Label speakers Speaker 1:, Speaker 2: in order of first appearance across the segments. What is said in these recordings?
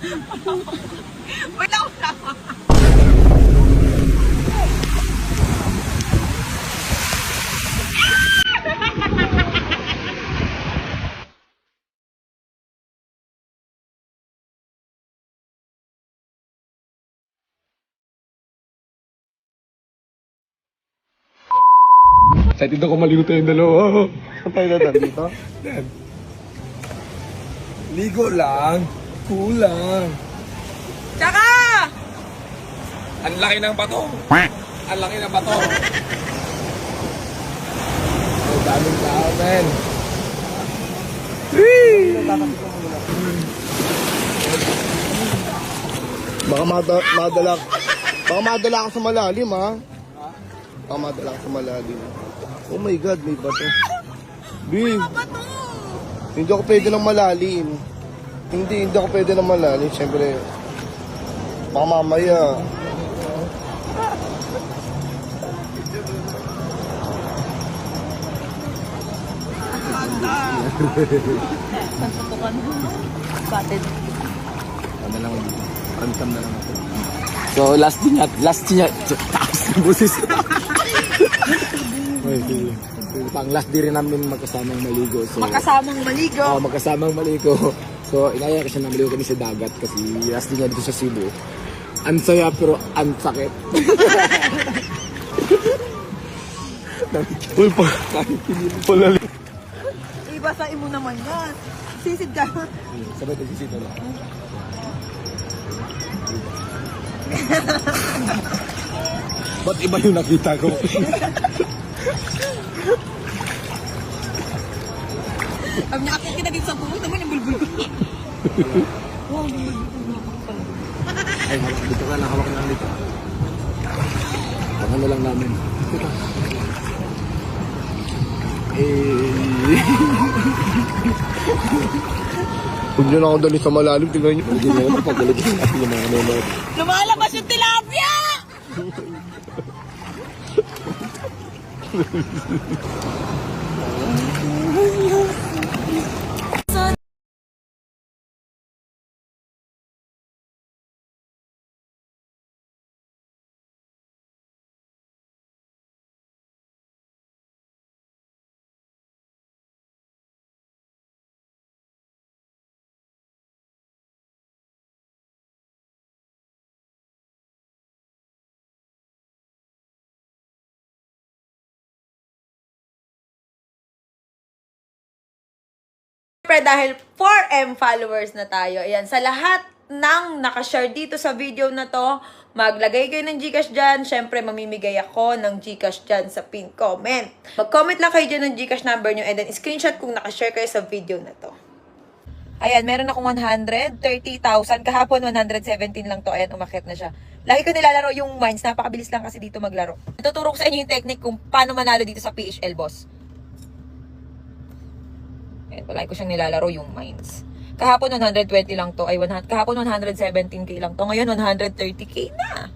Speaker 1: Wait lang lang.
Speaker 2: Excited ako maligo tayong dalawa.
Speaker 3: Saan tayo dadaan dito?
Speaker 2: Ligo lang. Kulang.
Speaker 1: Tsaka!
Speaker 2: Ang laki ng bato. Ang laki ng bato. Ang daming tao, men.
Speaker 3: Baka mada- madala Baka madala ka sa malalim, ha? Baka madala ka sa malalim. Oh my God, may bato.
Speaker 1: Bato!
Speaker 3: hindi ako pwede ng malalim. Hindi, hindi ako pwede ng malalim. Siyempre, baka mamaya.
Speaker 1: Pagpupukan mo. Batid.
Speaker 2: Ano lang, antam na lang ako. So, last din niya, last din niya, taas ng busis. Ay, sige. Pang last din rin namin magkasamang maligo. So,
Speaker 1: Makasamang maligo.
Speaker 2: Oo, magkasamang maligo. So, inaya ko siya na maligo kami sa dagat kasi last din niya dito sa Cebu. Ang saya pero ang sakit.
Speaker 3: Uy, pa, pala.
Speaker 1: Ibasain mo naman yan. Sisid ka.
Speaker 2: Sabay tayo sisito lang. Ba't iba yung nakita ko?
Speaker 1: Pag nakakit kita dito sa puwit, naman yung bulbul ko. Wow, bulbul ko.
Speaker 2: Ay, dito ka na, hawak na dito. Ano lang namin. Eh,
Speaker 3: Huwag niyo na ako dali sa malalim. Tingnan niyo.
Speaker 2: hindi mo naman pagulog natin yung mga nanonood.
Speaker 1: Lumalabas yung tilapia! Thank you. Siyempre, dahil 4M followers na tayo, ayan, sa lahat ng nakashare dito sa video na to, maglagay kayo ng Gcash dyan. Siyempre, mamimigay ako ng Gcash dyan sa pin comment. Mag-comment lang kayo dyan ng Gcash number nyo and then screenshot kung nakashare kayo sa video na to. Ayan, meron akong 130,000. Kahapon, 117 lang to. Ayan, umakit na siya. Lagi ko nilalaro yung mines. Napakabilis lang kasi dito maglaro. Tuturo ko sa inyo yung technique kung paano manalo dito sa PHL, boss. Ayan, palagi ko siyang nilalaro yung mines. Kahapon 120 lang to. Ay, 100, kahapon 117k lang to. Ngayon 130k na.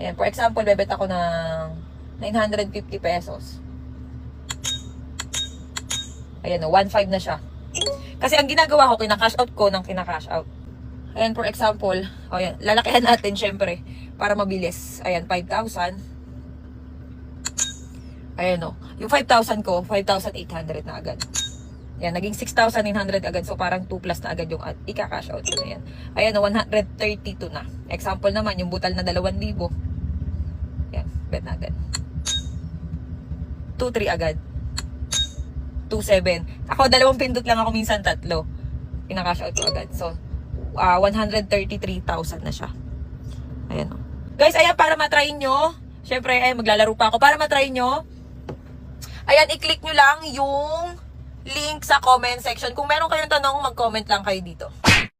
Speaker 1: Ayan, for example, bebet ako ng 950 pesos. Ayan o, 1.5 na siya. Kasi ang ginagawa ko, kinakash out ko ng kinakash out. Ayan, for example, o yan, lalakihan natin syempre para mabilis. Ayan, 5,000. Ayan o, yung 5,000 ko, 5,800 na agad. Yan, naging 6,900 agad. So, parang 2 plus na agad yung at ika-cash out ko na yan. Ayan, no, 132 na. Example naman, yung butal na 2,000. Yan, bet na agad. 2-3 agad. 2-7. Ako, dalawang pindot lang ako minsan tatlo. Ina-cash out ko agad. So, ah, 133,000 na siya. Ayan, no. Guys, ayan, para matry nyo. Siyempre, ayan, maglalaro pa ako. Para matry nyo, ayan, i-click nyo lang yung link sa comment section. Kung meron kayong tanong, mag-comment lang kayo dito.